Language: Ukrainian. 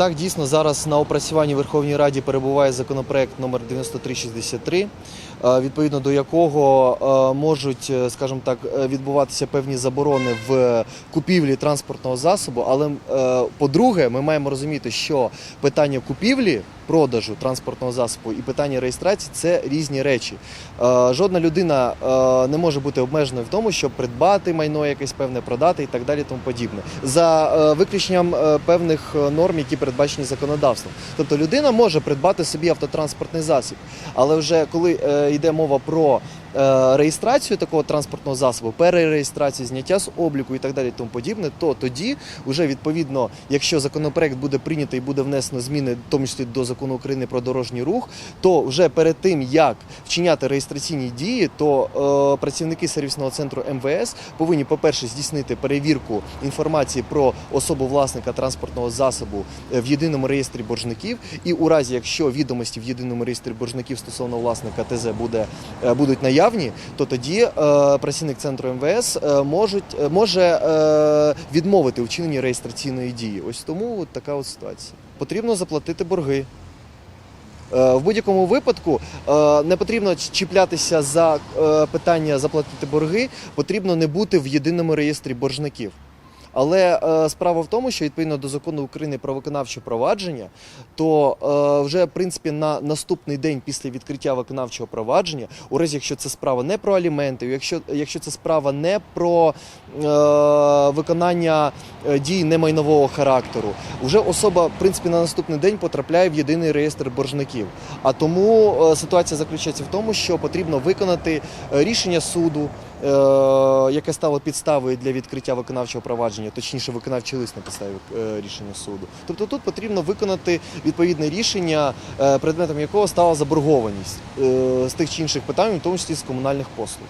Так, дійсно, зараз на опрацюванні Верховній Раді перебуває законопроект номер 9363, е, відповідно до якого е, можуть, е, скажімо так, відбуватися певні заборони в купівлі транспортного засобу. Але, по-друге, ми маємо розуміти, що питання купівлі, продажу транспортного засобу і питання реєстрації це різні речі. Е, Жодна людина е, не може бути обмеженою в тому, щоб придбати майно якесь певне, продати і так далі, тому подібне. За е, виключенням певних норм, які передбачені законодавством. Тобто людина може придбати собі автотранспортний засіб, але вже коли йде мова про реєстрацію такого транспортного засобу, перереєстрацію, зняття з обліку і так далі, тому подібне, то тоді вже відповідно, якщо законопроект буде прийнятий і буде внесено зміни, в тому числі до закону України про дорожній рух, то вже перед тим як вчиняти реєстраційні дії, то е, працівники сервісного центру МВС повинні, по-перше, здійснити перевірку інформації про особу власника транспортного засобу е, в єдиному реєстрі боржників. І у разі, якщо відомості в єдиному реєстрі боржників стосовно власника ТЗ буде, е, будуть наявні, то тоді е, працівник центру МВС е, е, може відмовити у реєстраційної дії. Ось тому така ситуація. Потрібно заплатити борги. В будь-якому випадку не потрібно чіплятися за питання заплатити борги, потрібно не бути в єдиному реєстрі боржників. Але е, справа в тому, що відповідно до закону України про виконавче провадження, то е, вже в принципі на наступний день після відкриття виконавчого провадження, у разі якщо це справа не про аліменти, якщо, якщо це справа не про е, виконання е, дій немайнового характеру, вже особа в принципі на наступний день потрапляє в єдиний реєстр боржників. А тому е, ситуація заключається в тому, що потрібно виконати е, рішення суду, е, яке стало підставою для відкриття виконавчого провадження, точніше, виконавчий лист на підставі е, рішення суду. Тобто тут потрібно виконати відповідне рішення, е, предметом якого стала заборгованість е, з тих чи інших питань, в тому числі з комунальних послуг.